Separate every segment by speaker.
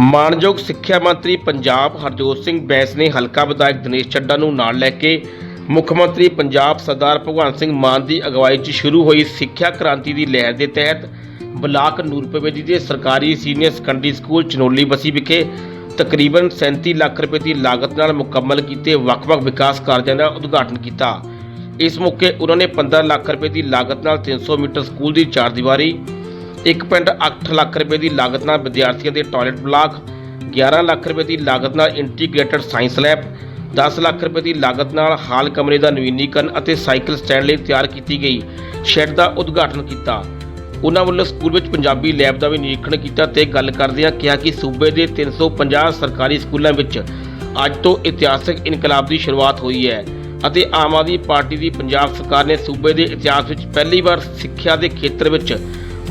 Speaker 1: ਮਾਨਯੋਗ ਸਿੱਖਿਆ ਮੰਤਰੀ ਪੰਜਾਬ ਹਰਜੋਤ ਸਿੰਘ ਬੈਂਸ ਨੇ ਹਲਕਾ ਵਿਧਾਇਕ ਦਿਨੇਸ਼ ਚੱਡਾ ਨੂੰ ਨਾਲ ਲੈ ਕੇ ਮੁੱਖ ਮੰਤਰੀ ਪੰਜਾਬ ਸਰਦਾਰ ਭਗਵੰਤ ਸਿੰਘ ਮਾਨ ਦੀ ਅਗਵਾਈ 'ਚ ਸ਼ੁਰੂ ਹੋਈ ਸਿੱਖਿਆ ਕ੍ਰਾਂਤੀ ਦੀ ਲਹਿਰ ਦੇ ਤਹਿਤ ਬਲਾਕ ਨੂਰਪੁਰਬੇਦੀ ਦੇ ਸਰਕਾਰੀ senior secondary school Chanoli Basi ਵਿਖੇ ਤਕਰੀਬਨ 37 ਲੱਖ ਰੁਪਏ ਦੀ ਲਾਗਤ ਨਾਲ ਮੁਕੰਮਲ ਕੀਤੇ ਵੱਖ-ਵੱਖ ਵਿਕਾਸ ਕਾਰਜਾਂ ਦਾ ਉਦਘਾਟਨ ਕੀਤਾ। ਇਸ ਮੌਕੇ ਉਹਨਾਂ ਨੇ 15 ਲੱਖ ਰੁਪਏ ਦੀ ਲਾਗਤ ਨਾਲ 300 ਮੀਟਰ ਸਕੂਲ ਦੀ ਚਾਰਦੀਵਾਰੀ 1.8 ਲੱਖ ਰੁਪਏ ਦੀ ਲਾਗਤ ਨਾਲ ਵਿਦਿਆਰਥੀਆਂ ਦੇ ਟਾਇਲਟ ਬਲਾਕ 11 ਲੱਖ ਰੁਪਏ ਦੀ ਲਾਗਤ ਨਾਲ ਇੰਟੀਗ੍ਰੇਟਡ ਸਾਇੰਸ ਲੈਬ 10 ਲੱਖ ਰੁਪਏ ਦੀ ਲਾਗਤ ਨਾਲ ਹਾਲ ਕਮਰੇ ਦਾ ਨਵੀਨੀਕਰਨ ਅਤੇ ਸਾਈਕਲ ਸਟੈਂਡ ਲਈ ਤਿਆਰ ਕੀਤੀ ਗਈ। ਸ਼ੈੱਡ ਦਾ ਉਦਘਾਟਨ ਕੀਤਾ। ਉਹਨਾਂ ਵੱਲੋਂ ਸਕੂਲ ਵਿੱਚ ਪੰਜਾਬੀ ਲੈਬ ਦਾ ਵੀ ਨਿਰੀਖਣ ਕੀਤਾ ਤੇ ਗੱਲ ਕਰਦਿਆਂ ਕਿਹਾ ਕਿ ਸੂਬੇ ਦੇ 350 ਸਰਕਾਰੀ ਸਕੂਲਾਂ ਵਿੱਚ ਅੱਜ ਤੋਂ ਇਤਿਹਾਸਕ ਇਨਕਲਾਬ ਦੀ ਸ਼ੁਰੂਆਤ ਹੋਈ ਹੈ ਅਤੇ ਆਮ ਆਦਮੀ ਪਾਰਟੀ ਦੀ ਪੰਜਾਬ ਸਰਕਾਰ ਨੇ ਸੂਬੇ ਦੇ ਇਤਿਹਾਸ ਵਿੱਚ ਪਹਿਲੀ ਵਾਰ ਸਿੱਖਿਆ ਦੇ ਖੇਤਰ ਵਿੱਚ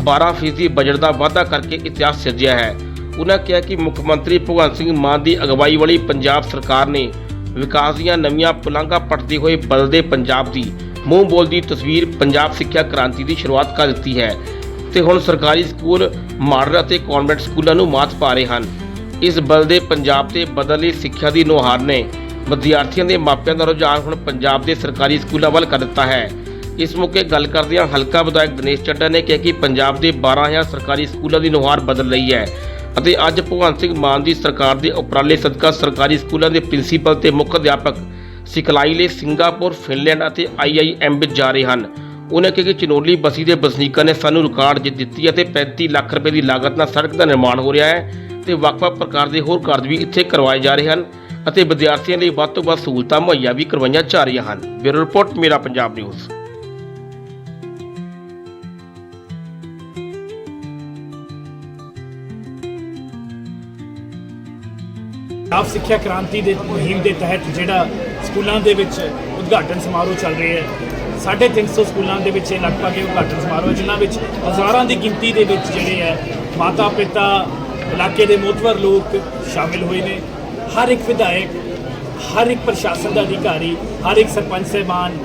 Speaker 1: 12% ਬਜਟ ਦਾ ਵਾਧਾ ਕਰਕੇ ਇਤਿਹਾਸ ਸਿਰਜਿਆ ਹੈ। ਉਹਨਾਂ ਕਿਹਾ ਕਿ ਮੁੱਖ ਮੰਤਰੀ ਭਗਵੰਤ ਸਿੰਘ ਮਾਨ ਦੀ ਅਗਵਾਈ ਵਾਲੀ ਪੰਜਾਬ ਸਰਕਾਰ ਨੇ ਵਿਕਾਸ ਦੀਆਂ ਨਵੀਆਂ ਪੁਲਾਂਘਾਂ ਪੱਟਦੇ ਹੋਏ ਬਦਲਦੇ ਪੰਜਾਬ ਦੀ ਮੂੰਹ ਬੋਲਦੀ ਤਸਵੀਰ ਪੰਜਾਬ ਸਿੱਖਿਆ ਕ੍ਰਾਂਤੀ ਦੀ ਸ਼ੁਰੂਆਤ ਕਰ ਦਿੱਤੀ ਹੈ ਤੇ ਹੁਣ ਸਰਕਾਰੀ ਸਕੂਲ ਮਾਡਲ ਅਤੇ ਕਨਵੈਂਟ ਸਕੂਲਾਂ ਨੂੰ ਮਾਤ ਪਾ ਰਹੇ ਹਨ। ਇਸ ਬਲਦੇ ਪੰਜਾਬ ਤੇ ਬਦਲੀ ਸਿੱਖਿਆ ਦੀ ਨੁਹਾਰ ਨੇ ਵਿਦਿਆਰਥੀਆਂ ਦੇ ਮਾਪਿਆਂ ਦਾ ਰੁਝਾਨ ਹੁਣ ਪੰਜਾਬ ਦੇ ਸਰਕਾਰੀ ਸਕੂਲਾਂ ਵੱਲ ਕਰ ਦਿੱਤਾ ਹੈ। ਇਸ ਮੌਕੇ ਗੱਲ ਕਰਦਿਆਂ ਹਲਕਾ ਵਿਧਾਇਕ ਦਿਨੇਸ਼ ਚੱਡਾ ਨੇ ਕਿਹਾ ਕਿ ਪੰਜਾਬ ਦੇ 12000 ਸਰਕਾਰੀ ਸਕੂਲਾਂ ਦੀ ਨੁਹਾਰ ਬਦਲ ਰਹੀ ਹੈ ਅਤੇ ਅੱਜ ਭਗਵੰਤ ਸਿੰਘ ਮਾਨ ਦੀ ਸਰਕਾਰ ਦੇ ਉਪਰਾਲੇ ਸਦਕਾ ਸਰਕਾਰੀ ਸਕੂਲਾਂ ਦੇ ਪ੍ਰਿੰਸੀਪਲ ਤੇ ਮੁੱਖ ਅਧਿਆਪਕ ਸਿਖਲਾਈ ਲਈ ਸਿੰਗਾਪੁਰ, ਫਿਨਲੈਂਡ ਅਤੇ ਆਈਆਈਐਮ ਵਿੱਚ ਜਾ ਰਹੇ ਹਨ। ਉਹਨਾਂ ਕਿਹਾ ਕਿ ਚਨੋਲੀ ਬਸੀ ਦੇ ਵਸਨੀਕਾਂ ਨੇ ਸਾਨੂੰ ਰਿਕਾਰਡ ਜਿੱਤ ਦਿੱਤੀ ਹੈ ਤੇ 35 ਲੱਖ ਰੁਪਏ ਦੀ ਲਾਗਤ ਨਾਲ ਸੜਕ ਦਾ ਨਿਰਮਾਣ ਹੋ ਰਿਹਾ ਹੈ ਤੇ ਵੱਖ-ਵੱਖ ਪ੍ਰਕਾਰ ਦੇ ਹੋਰ ਕਾਰਜ ਵੀ ਇੱਥੇ ਕਰਵਾਏ ਜਾ ਰਹੇ ਹਨ ਅਤੇ ਵਿਦਿਆਰਥੀਆਂ ਲਈ ਵੱਧ ਤੋਂ ਵੱਧ ਸਹੂਲਤਾਂ ਮੁਹੱਈਆ ਵੀ ਕਰਵਾਈਆਂ ਜਾ ਰਹੀਆਂ ਹਨ। ਬਿਊਰੋ ਰਿਪੋਰਟ, ਮੇਰਾ ਪੰਜਾਬ ਨਿਊਜ਼।
Speaker 2: ਆਪ ਸਿੱਖਿਆ ਕ੍ਰਾਂਤੀ ਦੇ ਮੁਹਿੰਮ ਦੇ ਤਹਿਤ ਜਿਹੜਾ ਸਕੂਲਾਂ ਦੇ ਵਿੱਚ ਉਦਘਾਟਨ ਸਮਾਰੋਹ ਚੱਲ ਰਿਹਾ ਹੈ 350 ਸਕੂਲਾਂ ਦੇ ਵਿੱਚ ਇਹ ਲਗਭਗ ਇਹ ਉਦਘਾਟਨ ਸਮਾਰੋਹ ਹੈ, ਜਿਨ੍ਹਾਂ ਵਿੱਚ ਹਜ਼ਾਰਾਂ ਦੀ ਗਿਣਤੀ ਦੇ ਵਿੱਚ ਜਿਹੜੇ ਹੈ ਮਾਤਾ ਪਿਤਾ ਇਲਾਕੇ ਦੇ ਮੋਤਵਰ ਲੋਕ ਸ਼ਾਮਿਲ ਹੋਏ ਨੇ। ਹਰ ਇੱਕ ਵਿਧਾਇਕ, ਹਰ ਇੱਕ ਪ੍ਰਸ਼ਾਸਨ ਦਾ ਅਧਿਕਾਰੀ, ਹਰ ਇੱਕ ਸਰਪੰਚ ਸਾਹਿਬਾਨ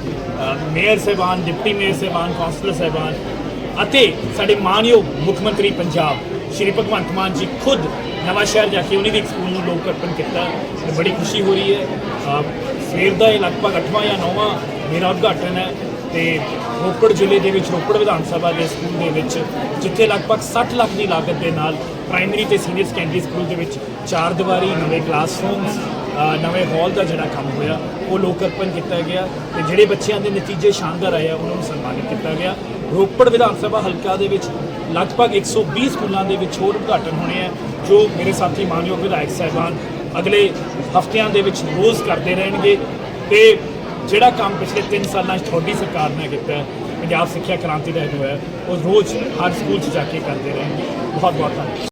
Speaker 2: ਮੇਅਰ ਸਾਹਿਬਾਨ, ਡਿਪਟੀ ਮੇਅਰ ਸਾਹਿਬਾਨ, ਕੌਂਸਲਰ ਸਾਹਿਬਾਨ ਅਤੇ ਸਾਡੇ ਮਾਨਯੋਗ ਮੁੱਖ ਮੰਤਰੀ ਪੰਜਾਬ, ਸ਼੍ਰੀ ਭਗਵੰਤ ਮਾਨ ਜੀ ਖੁਦ ਨਵਾਂ ਸ਼ਹਿਰ ਜਾ ਕੇ ਉਹਨਾਂ ਵੀ ਸਕੂਲ ਨੂੰ ਲੋਕ ਅਰਪਣ ਕੀਤਾ ਤੇ ਬੜੀ ਖੁਸ਼ੀ ਹੋ ਰਹੀ ਹੈ। ਅ, ਸਵੇਰ ਦਾ ਇਹ ਲਗਭਗ 8ਵਾਂ ਜਾਂ 9ਵਾਂ ਮੇਰਾ ਉਦਘਾਟਨ ਹੈ ਤੇ ਰੋਪੜ ਜ਼ਿਲ੍ਹੇ ਦੇ ਵਿੱਚ ਰੋਪੜ ਵਿਧਾਨ ਸਭਾ ਦੇ ਸਕੂਲ ਦੇ ਵਿੱਚ ਜਿੱਥੇ ਲਗਭਗ 60 ਲੱਖ ਦੀ ਲਾਗਤ ਦੇ ਨਾਲ ਪ੍ਰਾਇਮਰੀ ਤੇ ਸੀਨੀਅਰ ਸੈਕੰਡਰੀ ਸਕੂਲ ਦੇ ਵਿੱਚ ਚਾਰ ਦੀਵਾਰੀ ਨਵੇਂ ਕਲਾਸਰੂਮਸ ਨਵੇਂ ਹਾਲ ਦਾ ਜਿਹੜਾ ਕੰਮ ਹੋਇਆ ਉਹ ਲੋਕ ਅਰਪਣ ਕੀਤਾ ਗਿਆ ਤੇ ਜਿਹੜੇ ਬੱਚਿਆਂ ਦੇ ਨਤੀਜੇ ਸ਼ਾਨਦਾਰ ਆਏ ਆ ਉਹਨਾਂ ਨੂੰ ਸਨਮਾਨਿਤ ਕੀਤਾ ਗਿਆ। ਰੋਪੜ ਵਿਧਾਨ ਸਭਾ ਹਲਕਾ ਦੇ ਵਿੱਚ ਲਗਭਗ 120 ਸਕੂਲਾਂ ਦੇ ਵਿੱਚ ਹੋਰ ਉਦਘਾਟਨ ਹੋਣੇ ਆ, ਜੋ ਮੇਰੇ ਸਾਥੀ ਮਾਨਯੋਗ ਵਿਧਾਇਕ ਸਾਹਿਬਾਨ ਅਗਲੇ ਹਫ਼ਤਿਆਂ ਦੇ ਵਿੱਚ ਰੋਜ਼ ਕਰਦੇ ਰਹਿਣਗੇ ਤੇ ਜਿਹੜਾ ਕੰਮ ਪਿਛਲੇ 3 ਸਾਲਾਂ 'ਚ ਤੁਹਾਡੀ ਸਰਕਾਰ ਨੇ ਕੀਤਾ ਪੰਜਾਬ ਸਿੱਖਿਆ ਕ੍ਰਾਂਤੀ ਦਾ ਜੋ ਹੈ, ਉਹ ਰੋਜ਼ ਹਰ ਸਕੂਲ 'ਚ ਜਾ ਕੇ ਕਰਦੇ ਰਹਿਣਗੇ। ਬਹੁਤ ਬਹੁਤ ਧੰਨਵਾਦ।